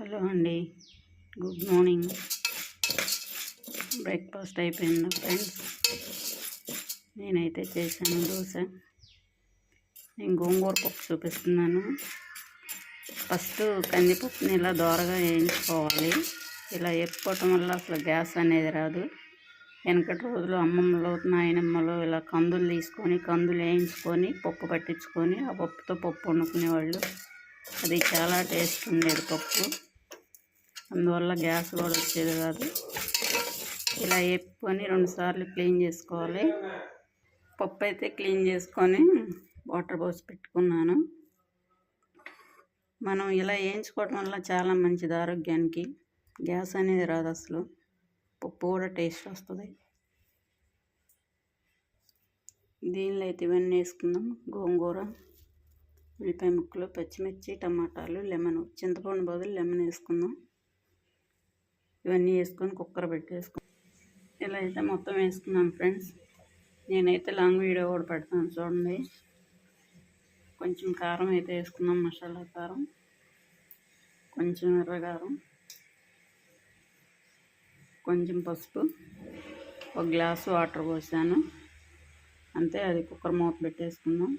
Hello అండి. Good morning. Breakfast అయిపోయింది friends? నేనైతే చేశాను దోశ. నేను గోంగూర పప్పు చూపిస్తున్నాను. ఫస్ట్ కందిపప్పుని ఇలా దోరగా వేయించుకోవాలి. ఇలా వేపుకోవటం వల్ల అసలు గ్యాస్ అనేది రాదు. వెనకటి రోజులు అమ్మమ్మలు నాయనమ్మలు ఇలా కందులు తీసుకొని కందులు వేయించుకొని పప్పు పట్టించుకొని ఆ పప్పుతో పప్పు వండుకునేవాళ్ళు. అది చాలా టేస్ట్ ఉండేది పప్పు. అందువల్ల గ్యాస్ కూడా వచ్చేది కాదు. ఇలా వేపుకొని రెండుసార్లు క్లీన్ చేసుకోవాలి. పప్పు అయితే క్లీన్ చేసుకొని వాటర్ పోసి పెట్టుకున్నాను. మనం ఇలా వేయించుకోవడం వల్ల చాలా మంచిది ఆరోగ్యానికి. గ్యాస్ అనేది రాదు అసలు. పప్పు కూడా టేస్ట్ వస్తుంది. దీనిలో అయితే ఇవన్నీ వేసుకుందాం. గోంగూర ఉల్లిపాయ ముక్కలు పచ్చిమిర్చి టమాటాలు లెమన్ చింతపండు బదులు లెమన్ వేసుకుందాం. ఇవన్నీ వేసుకొని కుక్కర్ పెట్టేసుకుందాం ఇలా అయితే మొత్తం వేసుకున్నాను ఫ్రెండ్స్. నేనైతే లాంగ్ వీడియో కూడా పెడతాను చూడండి. కొంచెం కారం అయితే వేసుకున్నాం మసాలా కారం కొంచెం ఎర్రగారం కొంచెం పసుపు ఒక గ్లాసు వాటర్ పోసాను. అంతే అది కుక్కర్ మూత పెట్టేసుకుందాం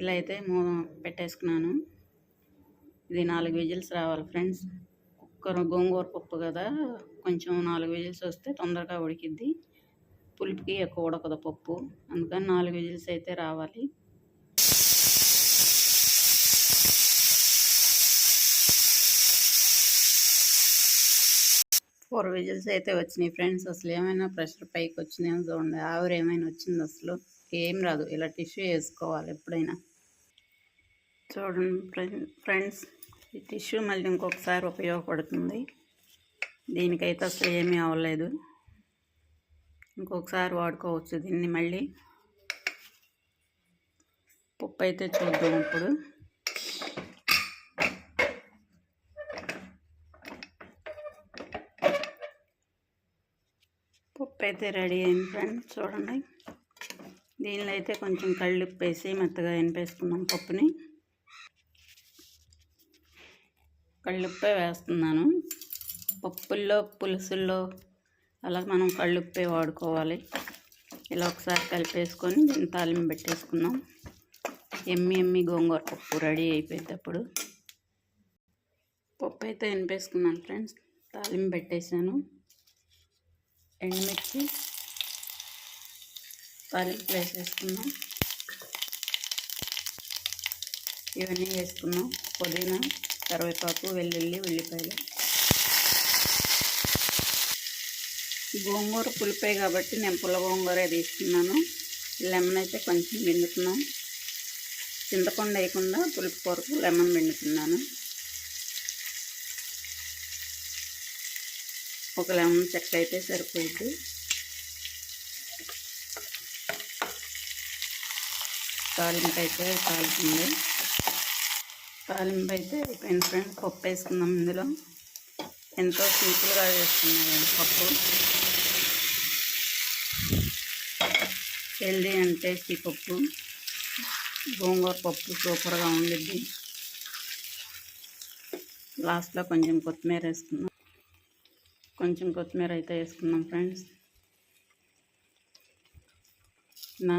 ఇలా అయితే మూ పెట్టేసుకున్నాను. ఇది నాలుగు విజిల్స్ రావాలి ఫ్రెండ్స్. కుక్కర్ గోంగూర పప్పు కదా. కొంచెం నాలుగు విజిల్స్ వస్తే తొందరగా ఉడికిద్ది. పులుపుకి ఎక్కువ ఉడకదు పప్పు. అందుకని నాలుగు విజిల్స్ అయితే రావాలి. ఫోర్ విజిల్స్ అయితే వచ్చినాయి ఫ్రెండ్స్. అసలు ఏమైనా ప్రెషర్ పైకి వచ్చినాయో చూడండి. ఆవిరి ఏమైనా వచ్చింది అసలు? ఏం రాదు. ఇలా టిష్యూ వేసుకోవాలి ఎప్పుడైనా. చూడండి ఫ్రెండ్స్ ఈ టిష్యూ మళ్ళీ ఇంకొకసారి ఉపయోగపడుతుంది. దీనికైతే అసలు ఏమీ అవ్వలేదు. ఇంకొకసారి వాడుకోవచ్చు దీన్ని మళ్ళీ. పప్పు అయితే చూద్దాం ఇప్పుడు. పప్పు అయితే రెడీ అయింది ఫ్రెండ్స్ చూడండి. దీనిలో అయితే కొంచెం కళ్ళు ఉప్పేసి మెత్తగా ఎనిపేసుకున్నాం పప్పుని. కళ్ళుప్పే వేస్తున్నాను. పప్పుల్లో పులుసుల్లో అలా మనం కళ్ళుప్పే వాడుకోవాలి. ఇలా ఒకసారి కలిపేసుకొని దీన్ని తాలింపు పెట్టేసుకుందాం. ఎమ్మి ఎమ్మి గోంగూర పప్పు రెడీ అయిపోయేటప్పుడు పప్పు అయితే ఎనిపేసుకున్నాను ఫ్రెండ్స్. తాలింపు పెట్టేశాను. ఎండుమిర్చి తాలింపు వేసేసుకున్నాం ఇవన్నీ వేసుకున్నాం. పుదీనా కరివేపాకు వెల్లుల్లి ఉల్లిపాయలు. గోంగూర పులిపాయ కాబట్టి నేను పుల్ల గోంగూరే తీసుకున్నాను. లెమన్ అయితే కొంచెం పిండుతున్నాం. చింతపండు వేయకుండా పులుపు కొరకు లెమన్ పిండుతున్నాను. ఒక లెమన్ చెక్క అయితే సరిపోయింది. తాలింపు అయితే కాలుతుంది తాలింపు అయితే అయిపోయింది ఫ్రెండ్ పప్పు వేసుకుందాం ఇందులో. ఎంతో సింపుల్గా వేసుకున్నాను పప్పు. హెల్దీ అండ్ టేస్టీ పప్పు. గోంగూర పప్పు సూపర్గా ఉండిద్ది. లాస్ట్లో కొంచెం కొత్తిమీర వేసుకుందాం. కొంచెం కొత్తిమీర అయితే వేసుకున్నాం ఫ్రెండ్స్. నా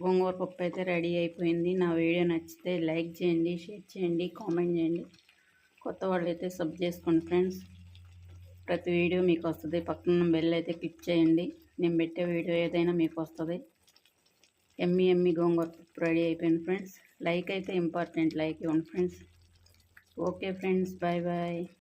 గోంగూర పప్పు అయితే రెడీ అయిపోయింది. నా వీడియో నచ్చితే లైక్ చేయండి షేర్ చేయండి కామెంట్ చేయండి. కొత్త వాళ్ళు అయితే సబ్ చేసుకోండి ఫ్రెండ్స్. ప్రతి వీడియో మీకు వస్తుంది. పక్కన బెల్ అయితే క్లిక్ చేయండి. నేను పెట్టే వీడియో ఏదైనా మీకు వస్తుంది. ఎమ్మి ఎమ్మి గోంగూర పప్పు రెడీ అయిపోయింది ఫ్రెండ్స్. లైక్ అయితే ఇంపార్టెంట్. లైక్ ఇవ్వండి friends. Okay friends. Bye bye.